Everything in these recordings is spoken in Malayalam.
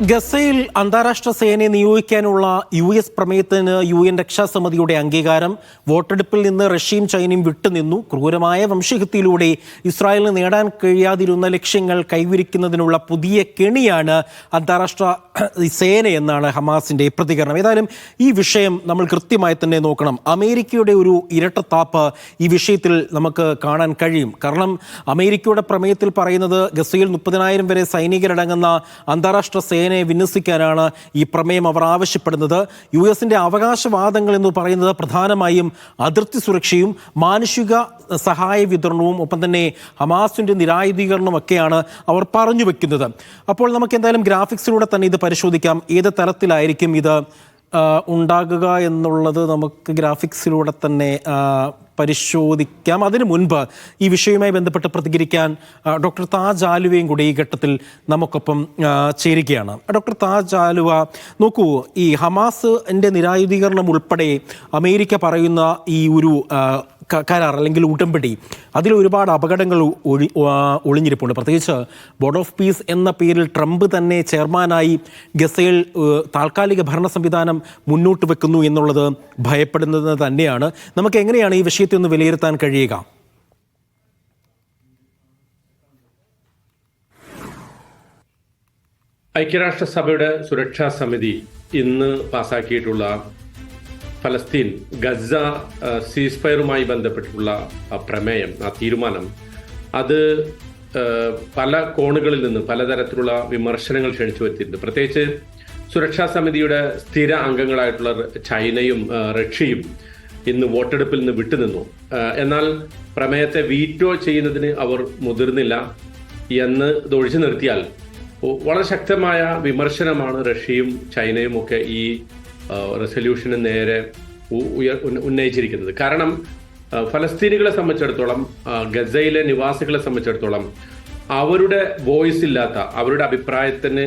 ഗസയിൽ അന്താരാഷ്ട്ര സേനയെ നിയോഗിക്കാനുള്ള യു എസ് പ്രമേയത്തിന് യു എൻ രക്ഷാസമിതിയുടെ അംഗീകാരം വോട്ടെടുപ്പിൽ നിന്ന് റഷ്യയും ചൈനയും വിട്ടുനിന്നു. ക്രൂരമായ വംശഹത്യയിലൂടെ ഇസ്രായേലിന് നേടാൻ കഴിയാതിരുന്ന ലക്ഷ്യങ്ങൾ കൈവരിക്കുന്നതിനുള്ള പുതിയ കെണിയാണ് അന്താരാഷ്ട്ര സേന എന്നാണ് ഹമാസിന്റെ പ്രതികരണം. ഏതായാലും ഈ വിഷയം നമ്മൾ കൃത്യമായി തന്നെ നോക്കണം. അമേരിക്കയുടെ ഒരു ഇരട്ടത്താപ്പ് ഈ വിഷയത്തിൽ നമുക്ക് കാണാൻ കഴിയും. കാരണം അമേരിക്കയുടെ പ്രമേയത്തിൽ പറയുന്നത് ഗസയിൽ മുപ്പതിനായിരം വരെ സൈനികരടങ്ങുന്ന അന്താരാഷ്ട്ര സേനയെ വിന്യസിക്കാനാണ് ഈ പ്രമേയം അവർ ആവശ്യപ്പെടുന്നത്. യു എസിന്റെ അവകാശവാദങ്ങൾ എന്ന് പറയുന്നത് പ്രധാനമായും അതിർത്തി സുരക്ഷയും മാനുഷിക സഹായ വിതരണവും ഒപ്പം തന്നെ ഹമാസിന്റെ നിരായുധീകരണവും ഒക്കെയാണ് അവർ പറഞ്ഞു വെക്കുന്നത്. അപ്പോൾ നമുക്ക് എന്തായാലും ഗ്രാഫിക്സിലൂടെ തന്നെ ഇത് പരിശോധിക്കാം. ഏത് തരത്തിലായിരിക്കും ഇത് ഉണ്ടാകുക എന്നുള്ളത് നമുക്ക് ഗ്രാഫിക്സിലൂടെ തന്നെ പരിശോധിക്കാം. അതിനു മുൻപ് ഈ വിഷയവുമായി ബന്ധപ്പെട്ട് പ്രതികരിക്കാൻ ഡോക്ടർ താജ് ആലുവയും കൂടി ഈ ഘട്ടത്തിൽ നമുക്കൊപ്പം ചേരുകയാണ്. ഡോക്ടർ താജ് ആലുവ നോക്കൂ ഈ ഹമാസിന്റെ നിരായുധീകരണം ഉൾപ്പെടെ അമേരിക്ക പറയുന്ന ഈ ഒരു കരാർ അല്ലെങ്കിൽ ഉടമ്പടി അതിൽ ഒരുപാട് അപകടങ്ങൾ ഒഴി ഒളിഞ്ഞിരിപ്പുണ്ട്. പ്രത്യേകിച്ച് ബോർഡ് ഓഫ് പീസ് എന്ന പേരിൽ ട്രംപ് തന്നെ ചെയർമാനായി ഗസയിൽ താൽക്കാലിക ഭരണ സംവിധാനം മുന്നോട്ട് വെക്കുന്നു എന്നുള്ളത് ഭയപ്പെടുന്നത് തന്നെയാണ്. നമുക്ക് എങ്ങനെയാണ് ഈ വിഷയത്തെ ഒന്ന് വിലയിരുത്താൻ കഴിയുക. ഐക്യരാഷ്ട്രസഭയുടെ സുരക്ഷാ സമിതി ഇന്ന് പാസാക്കിയിട്ടുള്ള ഫലസ്തീൻ ഗസ സീസ് ഫയറുമായി ബന്ധപ്പെട്ടിട്ടുള്ള പ്രമേയം ആ തീരുമാനം അത് പല കോണുകളിൽ നിന്ന് പലതരത്തിലുള്ള വിമർശനങ്ങൾ ക്ഷണിച്ചു വരുത്തിയിട്ടുണ്ട്. പ്രത്യേകിച്ച് സുരക്ഷാ സമിതിയുടെ സ്ഥിര അംഗങ്ങളായിട്ടുള്ള ചൈനയും റഷ്യയും ഇന്ന് വോട്ടെടുപ്പിൽ നിന്ന് വിട്ടുനിന്നു. എന്നാൽ പ്രമേയത്തെ വീറ്റോ ചെയ്യുന്നതിന് അവർ മുതിർന്നില്ല എന്ന് ഇത് ഒഴിച്ചു നിർത്തിയാൽ വളരെ ശക്തമായ വിമർശനമാണ് റഷ്യയും ചൈനയും ഒക്കെ ഈ റെസൊല്യൂഷന് നേരെ ഉന്നയിച്ചിരിക്കുന്നത്. കാരണം ഫലസ്തീനികളെ സംബന്ധിച്ചിടത്തോളം ഗസയിലെ നിവാസികളെ സംബന്ധിച്ചിടത്തോളം അവരുടെ വോയിസ് ഇല്ലാത്ത അവരുടെ അഭിപ്രായത്തിന്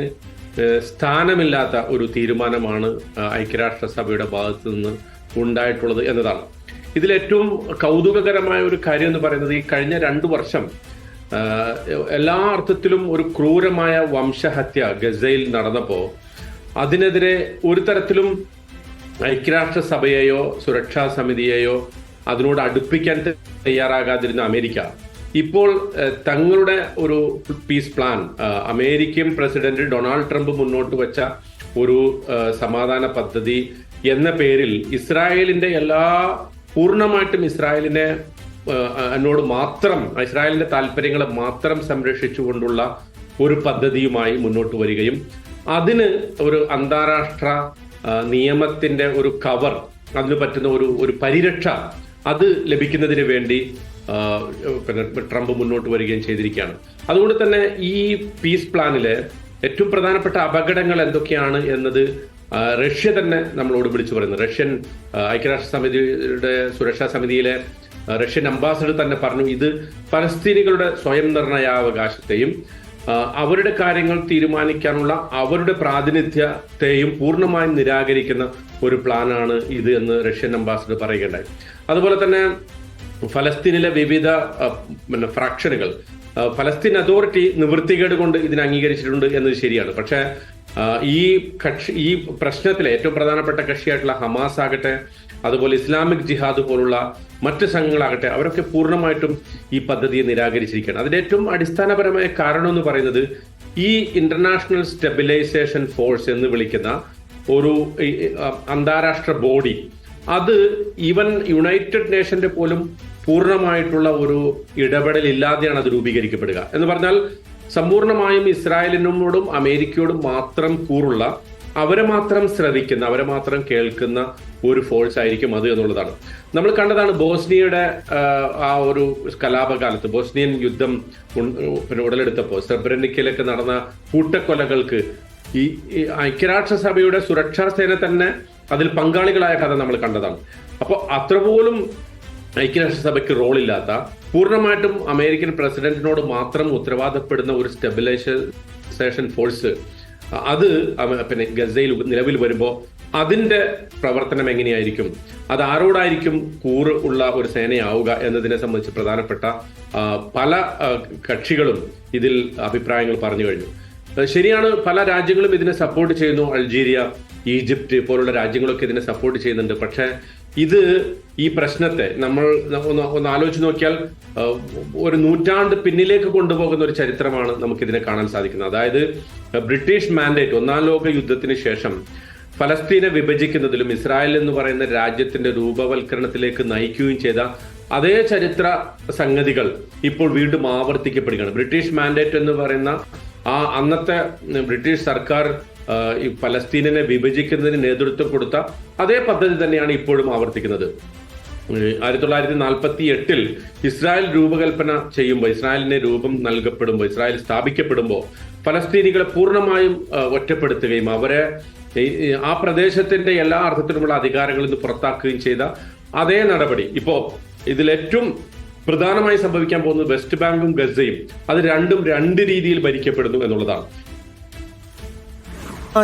സ്ഥാനമില്ലാത്ത ഒരു തീരുമാനമാണ് ഐക്യരാഷ്ട്രസഭയുടെ ഭാഗത്തു നിന്ന് ഉണ്ടായിട്ടുള്ളത് എന്നതാണ്. ഇതിലേറ്റവും കൗതുകകരമായ ഒരു കാര്യം എന്ന് പറയുന്നത് ഈ കഴിഞ്ഞ രണ്ടു വർഷം എല്ലാ അർത്ഥത്തിലും ഒരു ക്രൂരമായ വംശഹത്യ ഗസയിൽ നടന്നപ്പോൾ അതിനെതിരെ ഒരു തരത്തിലും ഐക്യരാഷ്ട്രസഭയെയോ സുരക്ഷാ സമിതിയെയോ അതിനോട് അടുപ്പിക്കാൻ തയ്യാറാകാതിരുന്ന അമേരിക്ക. ഇപ്പോൾ തങ്ങളുടെ ഒരു peace plan American president Donald Trump മുന്നോട്ട് വെച്ച ഒരു സമാധാന പദ്ധതി എന്ന പേരിൽ ഇസ്രായേലിന്റെ എല്ലാ പൂർണമായിട്ടും ഇസ്രായേലിനെ എന്നോട് മാത്രം ഇസ്രായേലിന്റെ താല്പര്യങ്ങളെ മാത്രം സംരക്ഷിച്ചുകൊണ്ടുള്ള ഒരു പദ്ധതിയുമായി മുന്നോട്ട് വരികയും അതിന് ഒരു അന്താരാഷ്ട്ര നിയമത്തിന്റെ ഒരു കവർ അതിന് പറ്റുന്ന ഒരു ഒരു പരിരക്ഷ അത് ലഭിക്കുന്നതിന് വേണ്ടി പിന്നെ ട്രംപ് മുന്നോട്ട് വരികയും ചെയ്തിരിക്കുകയാണ്. അതുകൊണ്ട് തന്നെ ഈ പീസ് പ്ലാനിലെ ഏറ്റവും പ്രധാനപ്പെട്ട അപകടങ്ങൾ എന്തൊക്കെയാണ് എന്നത് റഷ്യ തന്നെ നമ്മളോട് വിളിച്ചു പറയുന്നത് റഷ്യൻ ഐക്യരാഷ്ട്ര സമിതിയുടെ സുരക്ഷാ സമിതിയിലെ റഷ്യൻ അംബാസഡർ തന്നെ പറഞ്ഞു ഇത് പലസ്തീനികളുടെ സ്വയം നിർണയാവകാശത്തെയും അവരുടെ കാര്യങ്ങൾ തീരുമാനിക്കാനുള്ള അവരുടെ പ്രാതിനിധ്യത്തെയും പൂർണമായും നിരാകരിക്കുന്ന ഒരു പ്ലാനാണ് ഇത് എന്ന് റഷ്യൻ അംബാസഡർ പറയുകയുണ്ടായി. അതുപോലെ തന്നെ ഫലസ്തീനിലെ വിവിധ പിന്നെ ഫ്രാക്ഷനുകൾ ഫലസ്തീൻ അതോറിറ്റി നിവൃത്തികേട് കൊണ്ട് ഇതിനെ അംഗീകരിച്ചിട്ടുണ്ട് എന്നത് ശരിയാണ്. പക്ഷേ ഈ കക്ഷി ഈ പ്രശ്നത്തിലെ ഏറ്റവും പ്രധാനപ്പെട്ട കക്ഷിയായിട്ടുള്ള ഹമാസ് ആകട്ടെ അതുപോലെ ഇസ്ലാമിക് ജിഹാദ് പോലുള്ള മറ്റ് സംഘങ്ങളാകട്ടെ അവരൊക്കെ പൂർണമായിട്ടും ഈ പദ്ധതിയെ നിരാകരിച്ചിരിക്കുകയാണ്. അതിന്റെ ഏറ്റവും അടിസ്ഥാനപരമായ കാരണം എന്ന് പറയുന്നത് ഈ ഇന്റർനാഷണൽ സ്റ്റെബിലൈസേഷൻ ഫോഴ്സ് എന്ന് വിളിക്കുന്ന ഒരു അന്താരാഷ്ട്ര ബോഡി. അത് ഈവൻ യുണൈറ്റഡ് നേഷന്റെ പോലും പൂർണമായിട്ടുള്ള ഒരു ഇടപെടൽ ഇല്ലാതെയാണ് അത് രൂപീകരിക്കപ്പെടുക. എന്ന് പറഞ്ഞാൽ സമ്പൂർണമായും ഇസ്രായേലിനോടും അമേരിക്കയോടും മാത്രം കൂറുള്ള അവരെ മാത്രം ശ്രവിക്കുന്ന അവരെ മാത്രം കേൾക്കുന്ന ഒരു ഫോഴ്സ് ആയിരിക്കും അത് എന്നുള്ളതാണ്. നമ്മൾ കണ്ടതാണ് ബോസ്നിയയുടെ ആ, ഒരു കലാപകാലത്ത് ബോസ്നിയൻ യുദ്ധം ഉടലെടുത്തപ്പോൾ സെബ്രനിക്കയിലൊക്കെ നടന്ന കൂട്ടക്കൊലകൾക്ക് ഈ ഐക്യരാഷ്ട്രസഭയുടെ സുരക്ഷാ സേന തന്നെ അതിൽ പങ്കാളികളായ കഥ നമ്മൾ കണ്ടതാണ്. അപ്പോൾ അത്ര പോലും ഐക്യരാഷ്ട്രസഭയ്ക്ക് റോളില്ലാത്ത പൂർണമായിട്ടും അമേരിക്കൻ പ്രസിഡന്റിനോട് മാത്രം ഉത്തരവാദപ്പെടുന്ന ഒരു സ്റ്റെബിലൈസേഷൻ ഫോഴ്സ് അത് പിന്നെ ഗസയിൽ നിലവിൽ വരുമ്പോൾ അതിന്റെ പ്രവർത്തനം എങ്ങനെയായിരിക്കും? അത് ആരോടായിരിക്കും കൂറ് ഉള്ള ഒരു സേനയാവുക എന്നതിനെ സംബന്ധിച്ച് പ്രധാനപ്പെട്ട പല കക്ഷികളും ഇതിൽ അഭിപ്രായങ്ങൾ പറഞ്ഞു കഴിഞ്ഞു. ശരിയാണ് പല രാജ്യങ്ങളും ഇതിനെ സപ്പോർട്ട് ചെയ്യുന്നു. അൾജീരിയ ഈജിപ്റ്റ് പോലുള്ള രാജ്യങ്ങളൊക്കെ ഇതിനെ സപ്പോർട്ട് ചെയ്യുന്നുണ്ട്. പക്ഷേ ഇത് ഈ പ്രശ്നത്തെ നമ്മൾ ഒന്ന് ഒന്ന് ആലോചിച്ച് നോക്കിയാൽ ഒരു നൂറ്റാണ്ട് പിന്നിലേക്ക് കൊണ്ടുപോകുന്ന ഒരു ചരിത്രമാണ് നമുക്ക് ഇതിനെ കാണാൻ സാധിക്കുന്നത്. അതായത് ബ്രിട്ടീഷ് മാൻഡേറ്റ് ഒന്നാം ലോക യുദ്ധത്തിന് ശേഷം ഫലസ്തീനെ വിഭജിക്കുന്നതിലും ഇസ്രായേൽ എന്ന് പറയുന്ന രാജ്യത്തിന്റെ രൂപവൽക്കരണത്തിലേക്ക് നയിക്കുകയും ചെയ്ത അതേ ചരിത്ര സംഗതികൾ ഇപ്പോൾ വീണ്ടും ആവർത്തിക്കപ്പെടുകയാണ്. ബ്രിട്ടീഷ് മാൻഡേറ്റ് എന്ന് പറയുന്ന ആ അന്നത്തെ ബ്രിട്ടീഷ് സർക്കാർ ഈ ഫലസ്തീനെ വിഭജിക്കുന്നതിന് നേതൃത്വം കൊടുത്ത അതേ പദ്ധതി തന്നെയാണ് ഇപ്പോഴും ആവർത്തിക്കുന്നത്. ആയിരത്തി തൊള്ളായിരത്തി നാൽപ്പത്തി എട്ടിൽ ഇസ്രായേൽ രൂപകൽപ്പന ചെയ്യുമ്പോൾ ഇസ്രായേലിന് രൂപം നൽകപ്പെടുമ്പോൾ ഇസ്രായേൽ സ്ഥാപിക്കപ്പെടുമ്പോൾ ഫലസ്തീനികളെ പൂർണമായും ഒറ്റപ്പെടുത്തുകയും അവരെ ആ പ്രദേശത്തിന്റെ എല്ലാ അർത്ഥത്തിലുമുള്ള അധികാരങ്ങളിൽ നിന്ന് പുറത്താക്കുകയും ചെയ്ത അതേ നടപടി. ഇപ്പോ ഇതിൽ ഏറ്റവും പ്രധാനമായി സംഭവിക്കാൻ പോകുന്നത് വെസ്റ്റ് ബാങ്കും ഗസയും അത് രണ്ടും രണ്ട് രീതിയിൽ ഭരിക്കപ്പെടുന്നു എന്നുള്ളതാണ്.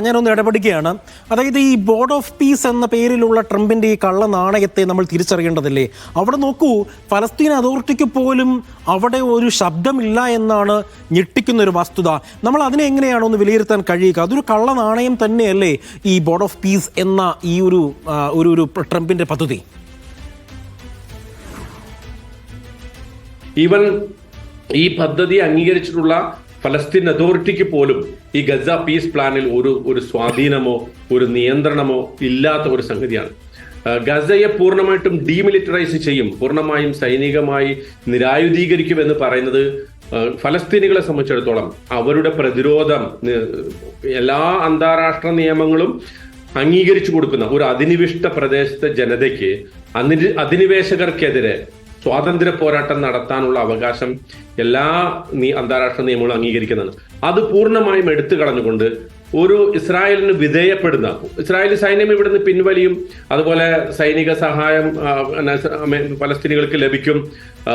ഞാനൊന്ന് ഇടപെടുകയാണ്. അതായത് ഈ ബോർഡ് ഓഫ് പീസ് എന്ന പേരിലുള്ള ട്രംപിന്റെ ഈ കള്ള നാണയത്തെ നമ്മൾ തിരിച്ചറിയേണ്ടതല്ലേ? അവിടെ നോക്കൂ ഫലസ്തീൻ അതോറിറ്റിക്ക് പോലും അവിടെ ഒരു ശബ്ദമില്ല എന്നാണ് ഞെട്ടിക്കുന്ന ഒരു വസ്തുത. നമ്മൾ അതിനെ എങ്ങനെയാണ് ഒന്ന് വിലയിരുത്താൻ കഴിയുക? അതൊരു കള്ള നാണയം തന്നെയല്ലേ ഈ ബോർഡ് ഓഫ് പീസ് എന്ന ഈ ഒരു ഒരു ഒരു ട്രംപിന്റെ പദ്ധതി? ഈവൻ ഈ പദ്ധതി അംഗീകരിച്ചിട്ടുള്ള ഫലസ്തീൻ അതോറിറ്റിക്ക് പോലും ഈ ഗസ പീസ് പ്ലാനിൽ ഒരു ഒരു സ്വാധീനമോ ഒരു നിയന്ത്രണമോ ഇല്ലാത്ത ഒരു സംഗതിയാണ്. ഗസയെ പൂർണമായിട്ടും ഡീമിലിറ്ററൈസ് ചെയ്യും പൂർണമായും സൈനികമായി നിരായുധീകരിക്കും എന്ന് പറയുന്നത് ഫലസ്തീനികളെ സംബന്ധിച്ചിടത്തോളം അവരുടെ പ്രതിരോധം എല്ലാ അന്താരാഷ്ട്ര നിയമങ്ങളും അംഗീകരിച്ചു കൊടുക്കുന്ന ഒരു അധിനിവിഷ്ട പ്രദേശത്തെ ജനതയ്ക്ക് അധിനിവേശകർക്കെതിരെ സ്വാതന്ത്ര്യ പോരാട്ടം നടത്താനുള്ള അവകാശം എല്ലാ അന്താരാഷ്ട്ര നിയമങ്ങളും അംഗീകരിക്കുന്നതാണ്. അത് പൂർണമായും എടുത്തു കളഞ്ഞുകൊണ്ട് ഒരു ഇസ്രായേലിന് വിധേയപ്പെടുന്ന ഇസ്രായേൽ സൈന്യം ഇവിടുന്ന് പിൻവലിയും അതുപോലെ സൈനിക സഹായം പലസ്തീനികൾക്ക് ലഭിക്കും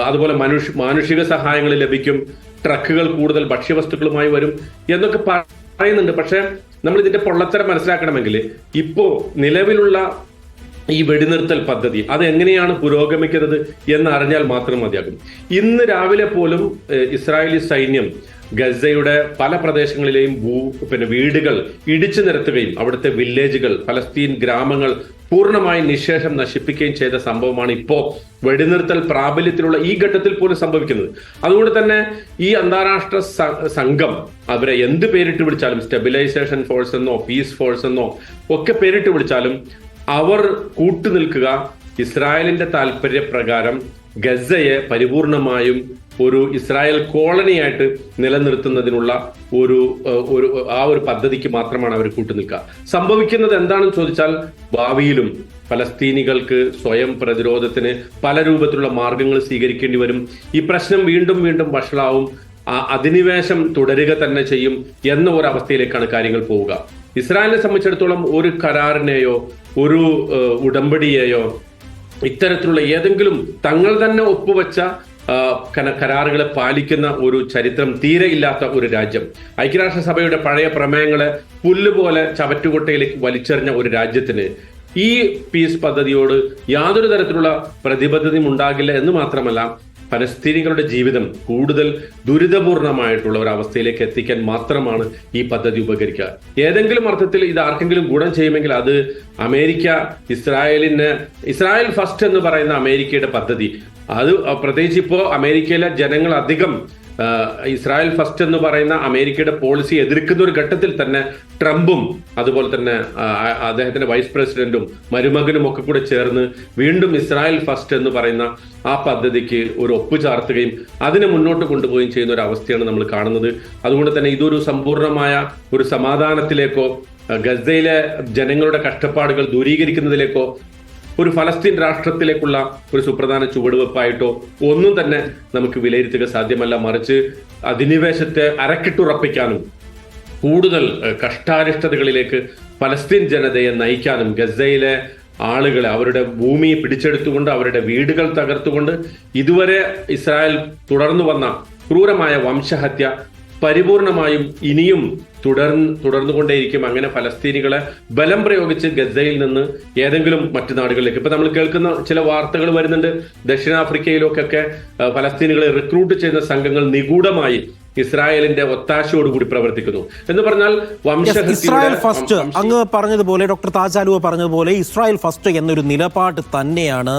അതുപോലെ മനുഷ്യ മാനുഷിക സഹായങ്ങൾ ലഭിക്കും ട്രക്കുകൾ കൂടുതൽ ഭക്ഷ്യവസ്തുക്കളുമായി വരും എന്നൊക്കെ പറയുന്നുണ്ട്. പക്ഷെ നമ്മൾ ഇതിന്റെ പൊള്ളത്തരം മനസ്സിലാക്കണമെങ്കിൽ ഇപ്പോ നിലവിലുള്ള ഈ വെടിനിർത്തൽ പദ്ധതി അതെങ്ങനെയാണ് പുരോഗമിക്കുന്നത് എന്ന് അറിഞ്ഞാൽ മാത്രം മതിയാകും. ഇന്ന് രാവിലെ പോലും ഇസ്രായേലി സൈന്യം ഗസയുടെ പല പ്രദേശങ്ങളിലെയും ഭൂ പിന്നെ വീടുകൾ ഇടിച്ചു നിരത്തുകയും അവിടുത്തെ വില്ലേജുകൾ ഫലസ്തീൻ ഗ്രാമങ്ങൾ പൂർണമായി നിശേഷം നശിപ്പിക്കുകയും ചെയ്ത സംഭവമാണ് ഇപ്പോൾ വെടിനിർത്തൽ പ്രാബല്യത്തിലുള്ള ഈ ഘട്ടത്തിൽ പോലും സംഭവിക്കുന്നത്. അതുകൊണ്ട് തന്നെ ഈ അന്താരാഷ്ട്ര സംഘം അവരെ എന്ത് പേരിട്ട് വിളിച്ചാലും സ്റ്റെബിലൈസേഷൻ ഫോഴ്സ് എന്നോ പീസ് ഫോഴ്സ് എന്നോ ഒക്കെ പേരിട്ട് വിളിച്ചാലും അവർ കൂട്ടുനിൽക്കുക ഇസ്രായേലിന്റെ താല്പര്യപ്രകാരം ഗസയെ പരിപൂർണമായും ഒരു ഇസ്രായേൽ കോളനിയായിട്ട് നിലനിർത്തുന്നതിനുള്ള ഒരു ഒരു ആ ഒരു പദ്ധതിക്ക് മാത്രമാണ് അവർ കൂട്ടുനിൽക്കുക. സംഭവിക്കുന്നത് എന്താണെന്ന് ചോദിച്ചാൽ ഭാവിയിലും ഫലസ്തീനികൾക്ക് സ്വയം പ്രതിരോധത്തിന് പല രൂപത്തിലുള്ള മാർഗങ്ങൾ സ്വീകരിക്കേണ്ടി വരും. ഈ പ്രശ്നം വീണ്ടും വീണ്ടും വഷളാവും. അധിനിവേശം തുടരുക തന്നെ ചെയ്യും എന്ന ഒരു അവസ്ഥയിലേക്കാണ് കാര്യങ്ങൾ പോവുക. ഇസ്രായേലിനെ സംബന്ധിച്ചിടത്തോളം ഒരു കരാറിനെയോ ഒരു ഉടമ്പടിയെയോ ഇത്തരത്തിലുള്ള ഏതെങ്കിലും തങ്ങൾ തന്നെ ഒപ്പുവെച്ച കരാറുകളെ പാലിക്കുന്ന ഒരു ചരിത്രം തീരെ ഇല്ലാത്ത ഒരു രാജ്യം. ഐക്യരാഷ്ട്രസഭയുടെ പഴയ പ്രമേയങ്ങളെ പുല്ലുപോലെ ചവറ്റുകൊട്ടയിലേക്ക് വലിച്ചെറിഞ്ഞ ഒരു രാജ്യത്തിന് ഈ പീസ് പദ്ധതിയോട് യാതൊരു തരത്തിലുള്ള പ്രതിബദ്ധതയും ഉണ്ടാകില്ല എന്ന് മാത്രമല്ല പലസ്തീനികളുടെ ജീവിതം കൂടുതൽ ദുരിതപൂർണമായിട്ടുള്ള ഒരു അവസ്ഥയിലേക്ക് എത്തിക്കാൻ മാത്രമാണ് ഈ പദ്ധതി ഉപകരിക്കുക. ഏതെങ്കിലും അർത്ഥത്തിൽ ഇത് ആർക്കെങ്കിലും ഗുണം ചെയ്യുമെങ്കിൽ അത് അമേരിക്ക ഇസ്രായേലിന് ഇസ്രായേൽ ഫസ്റ്റ് എന്ന് പറയുന്ന അമേരിക്കയുടെ പദ്ധതി. അത് പ്രത്യേകിച്ച് ഇപ്പോൾ അമേരിക്കയിലെ ജനങ്ങൾ അധികം ഇസ്രായേൽ ഫസ്റ്റ് എന്ന് പറയുന്ന അമേരിക്കയുടെ പോളിസി എതിർക്കുന്ന ഒരു ഘട്ടത്തിൽ തന്നെ ട്രംപും അതുപോലെ തന്നെ അദ്ദേഹത്തിന്റെ വൈസ് പ്രസിഡന്റും മരുമകനും ഒക്കെ കൂടെ ചേർന്ന് വീണ്ടും ഇസ്രായേൽ ഫസ്റ്റ് എന്ന് പറയുന്ന ആ പദ്ധതിക്ക് ഒരു ഒപ്പ് ചാർത്തുകയും അതിനെ മുന്നോട്ട് കൊണ്ടുപോവുകയും ചെയ്യുന്ന ഒരു അവസ്ഥയാണ് നമ്മൾ കാണുന്നത്. അതുകൊണ്ട് തന്നെ ഇതൊരു സമ്പൂർണമായ ഒരു സമാധാനത്തിലേക്കോ ഗസയിലെ ജനങ്ങളുടെ കഷ്ടപ്പാടുകൾ ദൂരീകരിക്കുന്നതിലേക്കോ ഒരു ഫലസ്തീൻ രാഷ്ട്രത്തിലേക്കുള്ള ഒരു സുപ്രധാന ചുവടുവെപ്പായിട്ടോ ഒന്നും തന്നെ നമുക്ക് വിലയിരുത്തുക സാധ്യമല്ല. മറിച്ച് അധിനിവേശത്തെ അരക്കിട്ടുറപ്പിക്കാനും കൂടുതൽ കഷ്ടാരിഷ്ടതകളിലേക്ക് ഫലസ്തീൻ ജനതയെ നയിക്കാനും ഗസയിലെ ആളുകളെ അവരുടെ ഭൂമി പിടിച്ചെടുത്തുകൊണ്ട് അവരുടെ വീടുകൾ തകർത്തുകൊണ്ട് ഇതുവരെ ഇസ്രായേൽ തുടർന്നു വന്ന ക്രൂരമായ വംശഹത്യ പരിപൂർണമായും ഇനിയും തുടർന്ന് തുടർന്നുകൊണ്ടേയിരിക്കും അങ്ങനെ ഫലസ്തീനികളെ ബലം പ്രയോഗിച്ച് ഗസയിൽ നിന്ന് ഏതെങ്കിലും മറ്റു നാടുകളിലേക്ക്. ഇപ്പൊ നമ്മൾ കേൾക്കുന്ന ചില വാർത്തകൾ വരുന്നുണ്ട്. ദക്ഷിണാഫ്രിക്കയിലൊക്കെ ഫലസ്തീനികളെ റിക്രൂട്ട് ചെയ്യുന്ന സംഘങ്ങൾ നിഗൂഢമായി ഇസ്രായേലിന്റെ ഒത്താശയോടുകൂടി പ്രവർത്തിക്കുന്നു. എന്ന് പറഞ്ഞാൽ വംശ ഇസ്രായേൽ ഫസ്റ്റ് അങ്ങ് പറഞ്ഞതുപോലെ ഡോക്ടർ താജാലുവ പറഞ്ഞതുപോലെ ഇസ്രായേൽ ഫസ്റ്റ് എന്നൊരു നിലപാട് തന്നെയാണ്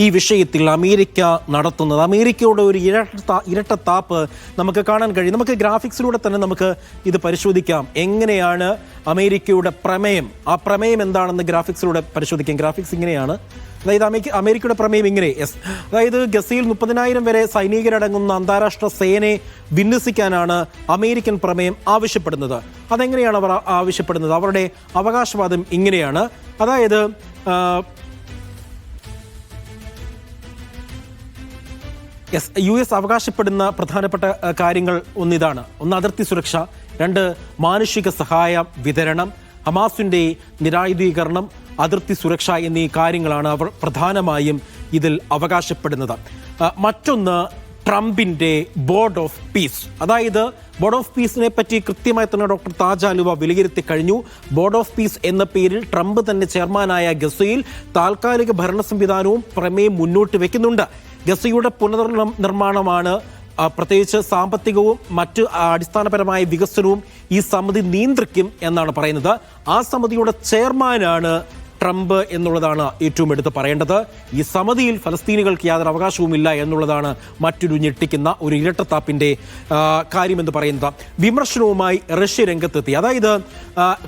ഈ വിഷയത്തിൽ അമേരിക്ക നടത്തുന്നത്. അമേരിക്കയുടെ ഒരു ഇരട്ട ഇരട്ടത്താപ്പ് നമുക്ക് കാണാൻ കഴിയും. നമുക്ക് ഗ്രാഫിക്സിലൂടെ തന്നെ നമുക്ക് ഇത് പരിശോധിക്കാം. എങ്ങനെയാണ് അമേരിക്കയുടെ പ്രമേയം? ആ പ്രമേയം എന്താണെന്ന് ഗ്രാഫിക്സിലൂടെ പരിശോധിക്കാം. ഗ്രാഫിക്സ് ഇങ്ങനെയാണ്. അതായത് അമേരിക്ക അമേരിക്കയുടെ പ്രമേയം ഇങ്ങനെ. യെസ്. അതായത് ഗസയിൽ മുപ്പതിനായിരം വരെ സൈനികരടങ്ങുന്ന അന്താരാഷ്ട്ര സേനയെ വിന്യസിക്കാനാണ് അമേരിക്കൻ പ്രമേയം ആവശ്യപ്പെടുന്നത്. അതെങ്ങനെയാണ് അവർ ആവശ്യപ്പെടുന്നത്? അവരുടെ അവകാശവാദം ഇങ്ങനെയാണ്. അതായത് യെസ് യു എസ് അവകാശപ്പെടുന്ന പ്രധാനപ്പെട്ട കാര്യങ്ങൾ ഒന്നിതാണ്. ഒന്ന് അതിർത്തി സുരക്ഷ രണ്ട് മാനുഷിക സഹായ വിതരണം ഹമാസിന്റെ നിരായുധീകരണം അതിർത്തി സുരക്ഷ എന്നീ കാര്യങ്ങളാണ് അവർ പ്രധാനമായും ഇതിൽ അവകാശപ്പെടുന്നത്. മറ്റൊന്ന് ട്രംപിന്റെ ബോർഡ് ഓഫ് പീസ്. അതായത് ബോർഡ് ഓഫ് പീസിനെ പറ്റി കൃത്യമായി തന്നെ ഡോക്ടർ താജ് ആലുവ വിലയിരുത്തി കഴിഞ്ഞു. ബോർഡ് ഓഫ് പീസ് എന്ന പേരിൽ ട്രംപ് തന്നെ ചെയർമാനായ ഗസയിൽ താൽക്കാലിക ഭരണ സംവിധാനവും പ്രമേയം മുന്നോട്ട് വെക്കുന്നുണ്ട്. ഗസയുടെ പുനർനിർമ്മാണമാണ് പ്രത്യേകിച്ച് സാമ്പത്തികവും മറ്റ് അടിസ്ഥാനപരമായ വികസനവും ഈ സമിതി നിയന്ത്രിക്കും എന്നാണ് പറയുന്നത്. ആ സമിതിയുടെ ചെയർമാനാണ് ട്രംപ് എന്നുള്ളതാണ് ഏറ്റവും എടുത്ത് പറയേണ്ടത്. ഈ സമിതിയിൽ ഫലസ്തീനികൾക്ക് യാതൊരു അവകാശവുമില്ല എന്നുള്ളതാണ് മറ്റൊരു ഞെട്ടിക്കുന്ന ഒരു ഇരട്ടത്താപ്പിന്റെ ആ, കാര്യമെന്ന് പറയുന്നത്. വിമർശനവുമായി റഷ്യ രംഗത്തെത്തി. അതായത്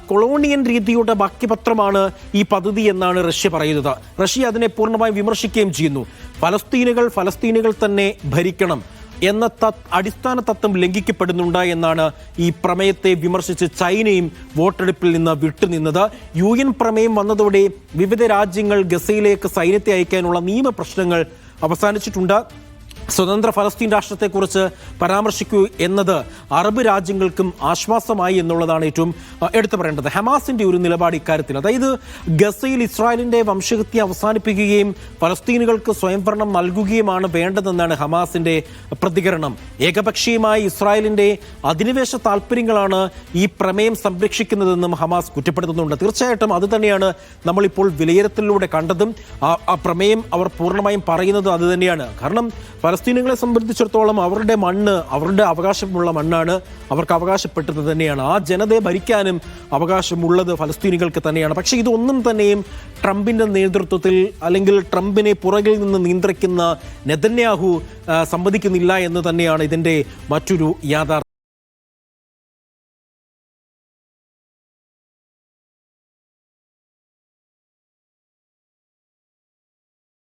കൊളോണിയൻ രീതിയുടെ ബാക്കിപത്രമാണ് ഈ പദ്ധതി എന്നാണ് റഷ്യ പറയുന്നത്. റഷ്യ അതിനെ പൂർണമായും വിമർശിക്കുകയും ചെയ്യുന്നു. ഫലസ്തീനുകൾ ഫലസ്തീനുകൾ തന്നെ ഭരിക്കണം. എന്ന അടിസ്ഥാന തത്വം ലംഘിക്കപ്പെടുന്നുണ്ട് എന്നാണ് ഈ പ്രമേയത്തെ വിമർശിച്ച് ചൈനയും വോട്ടെടുപ്പിൽ നിന്ന് വിട്ടുനിന്നത്. യു എൻ പ്രമേയം വന്നതോടെ വിവിധ രാജ്യങ്ങൾ ഗസയിലേക്ക് സൈന്യത്തെ അയക്കാനുള്ള നിയമ പ്രശ്നങ്ങൾ അവസാനിച്ചിട്ടുണ്ട്. സ്വതന്ത്ര ഫലസ്തീൻ രാഷ്ട്രത്തെക്കുറിച്ച് പരാമർശിക്കൂ എന്നത് അറബ് രാജ്യങ്ങൾക്കും ആശ്വാസമായി എന്നുള്ളതാണ് ഏറ്റവും എടുത്തു പറയേണ്ടത്. ഹമാസിന്റെ ഒരു നിലപാട് ഇക്കാര്യത്തിൽ. അതായത് ഗസയിൽ ഇസ്രായേലിന്റെ വംശഹത്യ അവസാനിപ്പിക്കുകയും ഫലസ്തീനുകൾക്ക് സ്വയംഭരണം നൽകുകയുമാണ് വേണ്ടതെന്നാണ് ഹമാസിന്റെ പ്രതികരണം. ഏകപക്ഷീയമായി ഇസ്രായേലിന്റെ അധിനിവേശ താല്പര്യങ്ങളാണ് ഈ പ്രമേയം സംരക്ഷിക്കുന്നതെന്നും ഹമാസ് കുറ്റപ്പെടുത്തുന്നുണ്ട്. തീർച്ചയായിട്ടും അത് തന്നെയാണ് നമ്മളിപ്പോൾ വിലയിരുത്തലിലൂടെ കണ്ടതും. ആ പ്രമേയം അവർ പൂർണമായും പറയുന്നത് അത് തന്നെയാണ്. കാരണം ഫലസ്തീനുകളെ സംബന്ധിച്ചിടത്തോളം അവരുടെ മണ്ണ് അവരുടെ അവകാശമുള്ള മണ്ണാണ് അവർക്ക് അവകാശപ്പെട്ടത് തന്നെയാണ്. ആ ജനതയെ ഭരിക്കാനും അവകാശമുള്ളത് ഫലസ്തീനികൾക്ക് തന്നെയാണ്. പക്ഷേ ഇതൊന്നും തന്നെയും ട്രംപിന്റെ നേതൃത്വത്തിൽ അല്ലെങ്കിൽ ട്രംപിനെ പുറകിൽ നിന്ന് നിയന്ത്രിക്കുന്ന നെതന്യാഹു സംവദിക്കുന്നില്ല എന്ന് തന്നെയാണ് ഇതിന്റെ മറ്റൊരു യാഥാർത്ഥ്യം.